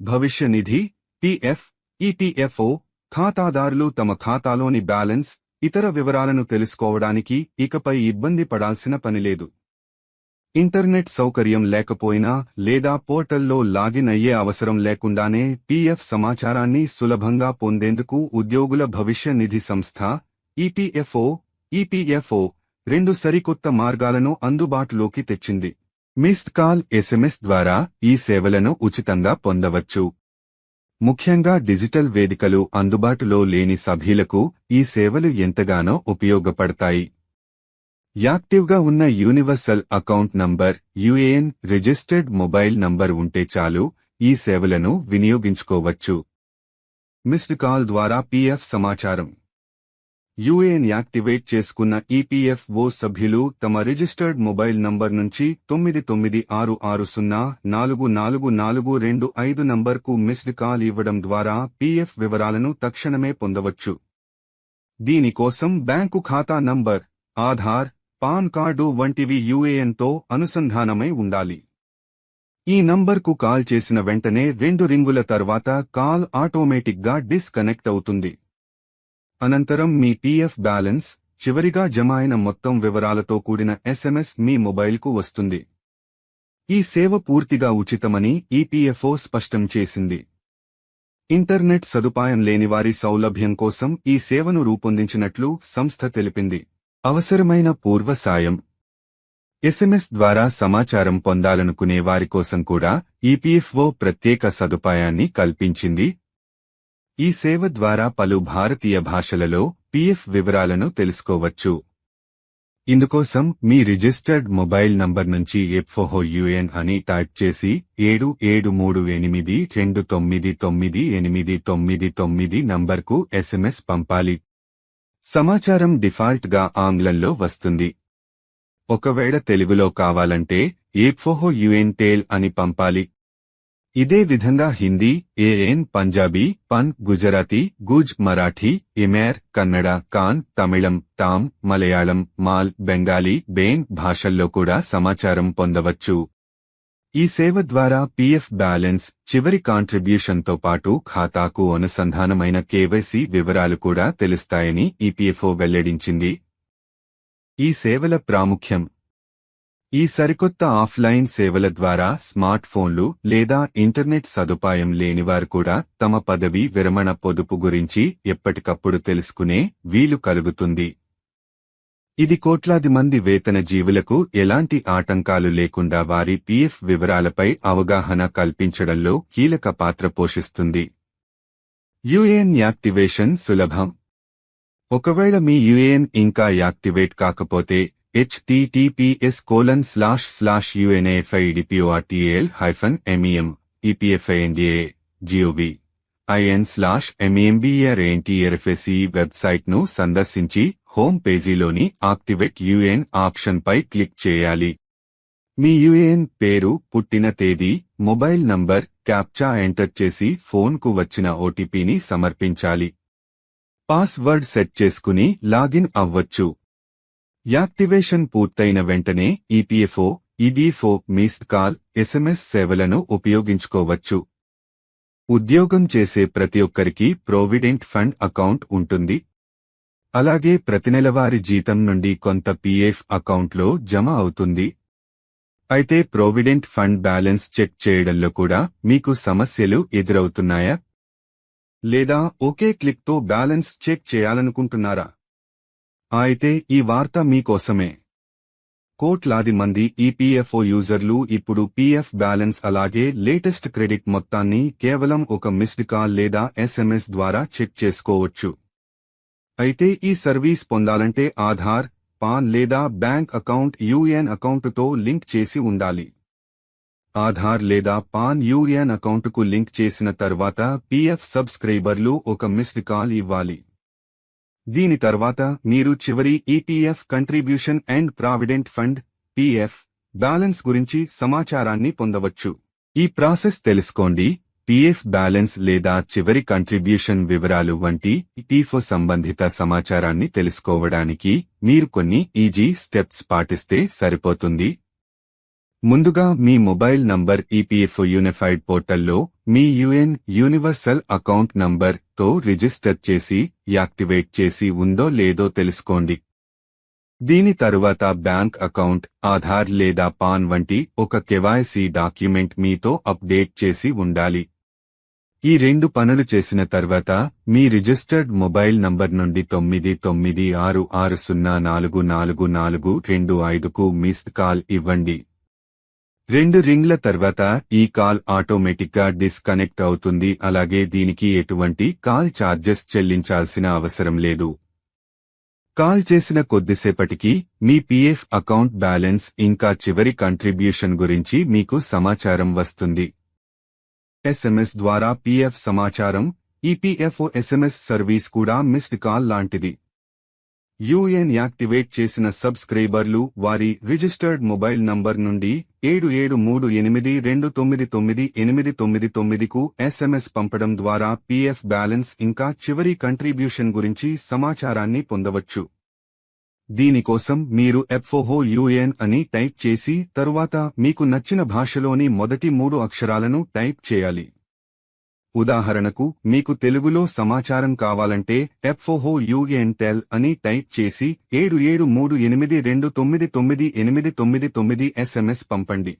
భవిష్య నిధి PF EPFO ఖాతాదారులు తమ ఖాతాలోని బ్యాలెన్స్ ఇతర వివరాలను తెలుసుకోవడానికి ఇకపై ఇబ్బంది పడాల్సిన పనిలేదు ఇంటర్నెట్ సౌకర్యం లేకపోయినా లేదా పోర్టల్లో లాగిన్ అయ్యే అవసరం లేకుండానే పీఎఫ్ సమాచారాన్ని సులభంగా పొందేందుకు ఉద్యోగుల భవిష్య నిధి సంస్థ ఈపీఎఫ్ఓ ఈపీఎఫ్ఓ రెండు సరికొత్త మార్గాలను అందుబాటులోకి తెచ్చింది. మిస్డ్ కాల్ ఎస్ఎంఎస్ ద్వారా ఈ సేవలను ఉచితంగా పొందవచ్చు. ముఖ్యంగా డిజిటల్ వేదికలు అందుబాటులో లేని సభ్యులకు ఈ సేవలు ఎంతగానో ఉపయోగపడతాయి. యాక్టివ్గా ఉన్న universal account number UAN registered mobile number ఉంటే చాలు ఈ సేవలను వినియోగించుకోవచ్చు. మిస్డ్ కాల్ ద్వారా పీఎఫ్ సమాచారం. యుఏఎన్ యాక్టివేట్ చేసుకున్న ఈపీఎఫ్ఓ సభ్యులు తమ రిజిస్టర్డ్ మొబైల్ నంబర్ నుంచి తొమ్మిది తొమ్మిది ఆరు ఆరు సున్నా నాలుగు నాలుగు నాలుగు రెండు ఐదు నంబర్కు మిస్డ్ కాల్ ఇవ్వడం ద్వారా పీఎఫ్ వివరాలను తక్షణమే పొందవచ్చు. దీనికోసం బ్యాంకు ఖాతా నంబర్ ఆధార్ పాన్ కార్డు వంటివి యుఏఎన్తో అనుసంధానమై ఉండాలి. ఈ నంబర్కు కాల్ చేసిన వెంటనే రెండు రింగుల తర్వాత కాల్ ఆటోమేటిక్గా డిస్కనెక్ట్ అవుతుంది. అనంతరం మీ పీఎఫ్ బ్యాలెన్స్ చివరిగా జమ అయిన మొత్తం వివరాలతో కూడిన ఎస్ఎంఎస్ మీ మొబైల్కు వస్తుంది. ఈ సేవ పూర్తిగా ఉచితమని ఈపీఎఫ్ఓ స్పష్టం చేసింది. ఇంటర్నెట్ సదుపాయం లేని వారి సౌలభ్యం కోసం ఈ సేవను రూపొందించినట్లు సంస్థ తెలిపింది. అవసరమైన పూర్వ సాయం. ఎస్ఎంఎస్ ద్వారా సమాచారం పొందాలనుకునే వారి కోసం కూడా ఈపీఎఫ్ఓ ప్రత్యేక సదుపాయాన్ని కల్పించింది ఈ సేవ ద్వారా పలు భారతీయ భాషలలో పిఎఫ్ వివరాలను తెలుసుకోవచ్చు. ఇందుకోసం మీ రిజిస్టర్డ్ మొబైల్ నంబర్ నుంచి ఎఫ్ఓహో యుఎన్ అని టైప్ చేసి ఏడు ఏడు మూడు ఎనిమిది రెండు తొమ్మిది తొమ్మిది ఎనిమిది తొమ్మిది తొమ్మిది నంబర్కు ఎస్ఎంఎస్ పంపాలి. సమాచారం డిఫాల్ట్గా ఆంగ్లంలో వస్తుంది. ఒకవేళ తెలుగులో కావాలంటే ఏప్ఫోహో యుఎన్ టేల్ అని పంపాలి. ఇదే విధంగా హిందీ ఏఎన్ పంజాబీ పన్ గుజరాతీ గుజ్ మరాఠీ ఇమేర్ కన్నడ కాన్ తమిళం తామ్ మలయాళం మాల్ బెంగాలీ బేన్ భాషల్లో కూడా సమాచారం పొందవచ్చు. ఈ సేవ ద్వారా పీఎఫ్ బ్యాలెన్స్ చివరి కాంట్రిబ్యూషన్తో పాటు ఖాతాకు అనుసంధానమైన కేవైసీ వివరాలు కూడా తెలుస్తాయని ఈపీఎఫ్ఓ వెల్లడించింది. ఈ సేవల ప్రాముఖ్యం ఈ సరికొత్త ఆఫ్లైన్ సేవల ద్వారా స్మార్ట్ ఫోన్లు లేదా ఇంటర్నెట్ సదుపాయం లేనివారు కూడా తమ పదవి విరమణ పొదుపు గురించి ఎప్పటికప్పుడు తెలుసుకునే వీలు కలుగుతుంది. ఇది కోట్లాది మంది వేతన జీవులకు ఎలాంటి ఆటంకాలు లేకుండా వారి పీఎఫ్ వివరాలపై అవగాహన కల్పించడంలో కీలక పాత్ర పోషిస్తుంది. యుఏఎన్ యాక్టివేషన్ సులభం. ఒకవేళ మీ యుఏఎన్ ఇంకా యాక్టివేట్ కాకపోతే https colon slash slash UNAFIDPORTAL hyphen MEM EPFINDA GOV IN slash MEMBRNTRFSE వెబ్సైట్ను సందర్శించి హోమ్ పేజీలోని యాక్టివేట్ యుఎన్ ఆప్షన్పై క్లిక్ చేయాలి. మీ యుఏఎన్ పేరు పుట్టిన తేదీ మొబైల్ నంబర్ క్యాప్చా ఎంటర్ చేసి ఫోన్కు వచ్చిన ఓటీపీని సమర్పించాలి. పాస్వర్డ్ సెట్ చేసుకుని లాగిన్ అవ్వచ్చు. యాక్టివేషన్ పూర్తయిన వెంటనే EPFO EPFO missed call SMS సేవలను ఉపయోగించుకోవచ్చు. ఉద్యోగం చేసే ప్రతి ఒక్కరికి ప్రోవిడెంట్ ఫండ్ అకౌంట్ ఉంటుంది. అలాగే ప్రతి నెలవారి జీతం నుండి కొంత పీఎఫ్ అకౌంట్లో జమ అవుతుంది. అయితే ప్రోవిడెంట్ ఫండ్ బ్యాలెన్స్ చెక్ చేయడంలో కూడా మీకు సమస్యలు ఎదురవుతున్నాయా? లేదా ఒకే క్లిక్తో బ్యాలెన్స్ చెక్ చేయాలనుకుంటున్నారా? అయితే ఈ వార్త మీకోసమే కోట్లాది మంది ఈపీఎఫ్ఓ యూజర్లు ఇప్పుడు పీఎఫ్ బ్యాలెన్స్ అలాగే లేటెస్ట్ క్రెడిట్ మొత్తాన్ని కేవలం ఒక మిస్డ్ కాల్ లేదా ఎస్ఎంఎస్ ద్వారా చెక్ చేసుకోవచ్చు. అయితే ఈ సర్వీస్ పొందాలంటే ఆధార్ పాన్ లేదా బ్యాంక్ అకౌంట్ యూఎన్ అకౌంటుతో లింక్ చేసి ఉండాలి. ఆధార్ లేదా పాన్ యూఎన్ అకౌంటుకు లింక్ చేసిన తర్వాత పీఎఫ్ సబ్స్క్రైబర్లు ఒక మిస్డ్ కాల్ ఇవ్వాలి. దీని తర్వాత మీరు చివరి EPF contribution and provident fund PF balance గురించి సమాచారాన్ని పొందవచ్చు. ఈ ప్రాసెస్ తెలుసుకోండి. పీఎఫ్ బ్యాలెన్స్ లేదా చివరి కంట్రిబ్యూషన్ వివరాలు వంటి పీఫో సంబంధిత సమాచారాన్ని తెలుసుకోవడానికి మీరు కొన్ని ఈజీ స్టెప్స్ పాటిస్తే సరిపోతుంది. ముందుగా మీ మొబైల్ నంబర్ ఈపీఎఫ్ యూనిఫైడ్ పోర్టల్లో మీ యుఎన్ యూనివర్సల్ అకౌంట్ నంబర్తో రిజిస్టర్ చేసి యాక్టివేట్ చేసి ఉందో లేదో తెలుసుకోండి. దీని తరువాత బ్యాంక్ అకౌంట్ ఆధార్ లేదా పాన్ వంటి ఒక కెవాయసీ డాక్యుమెంట్ మీతో అప్డేట్ చేసి ఉండాలి. ఈ రెండు పనులు చేసిన తర్వాత మీ రిజిస్టర్డ్ మొబైల్ నంబర్ నుండి తొమ్మిది తొమ్మిది ఆరు ఆరు సున్నా నాలుగు నాలుగు నాలుగు రెండు ఐదుకు మిస్డ్ కాల్ ఇవ్వండి. రెండు రింగ్ల తర్వాత ఈ కాల్ ఆటోమేటిక్గా డిస్కనెక్ట్ అవుతుంది అలాగే దీనికి ఎటువంటి కాల్ ఛార్జెస్ చెల్లించాల్సిన అవసరం లేదు. కాల్ చేసిన కొద్దిసేపటికి మీ పీఎఫ్ అకౌంట్ బ్యాలెన్స్ ఇంకా చివరి కంట్రిబ్యూషన్ గురించి మీకు సమాచారం వస్తుంది. ఎస్ఎంఎస్ ద్వారా పీఎఫ్ సమాచారం ఈపీఎఫ్ఓ ఎస్ఎంఎస్ సర్వీస్ కూడా మిస్డ్ కాల్ లాంటిది. యూఎన్ యాక్టివేట్ చేసిన సబ్స్క్రైబర్లు వారి రిజిస్టర్డ్ మొబైల్ నంబర్ నుండి ఏడు ఏడు మూడు ఎనిమిది రెండు తొమ్మిది తొమ్మిది ఎనిమిది తొమ్మిది తొమ్మిదికు ఎస్ఎంఎస్ పంపడం ద్వారా పీఎఫ్ బ్యాలెన్స్ ఇంకా చివరి కంట్రిబ్యూషన్ గురించి సమాచారాన్ని పొందవచ్చు. దీనికోసం మీరు ఎఫ్ఓహో యూఎన్ అని టైప్ చేసి తరువాత మీకు నచ్చిన భాషలోని మొదటి మూడు అక్షరాలను టైప్ చేయాలి. ఉదాహరణకు మీకు తెలుగులో సమాచారం కావాలంటే ఎఫ్ఓహో యూఎన్టెల్ అని టైప్ చేసి ఏడు ఏడు మూడు ఎనిమిది రెండు తొమ్మిది తొమ్మిది ఎనిమిది తొమ్మిది తొమ్మిది ఎస్ఎంఎస్ పంపండి.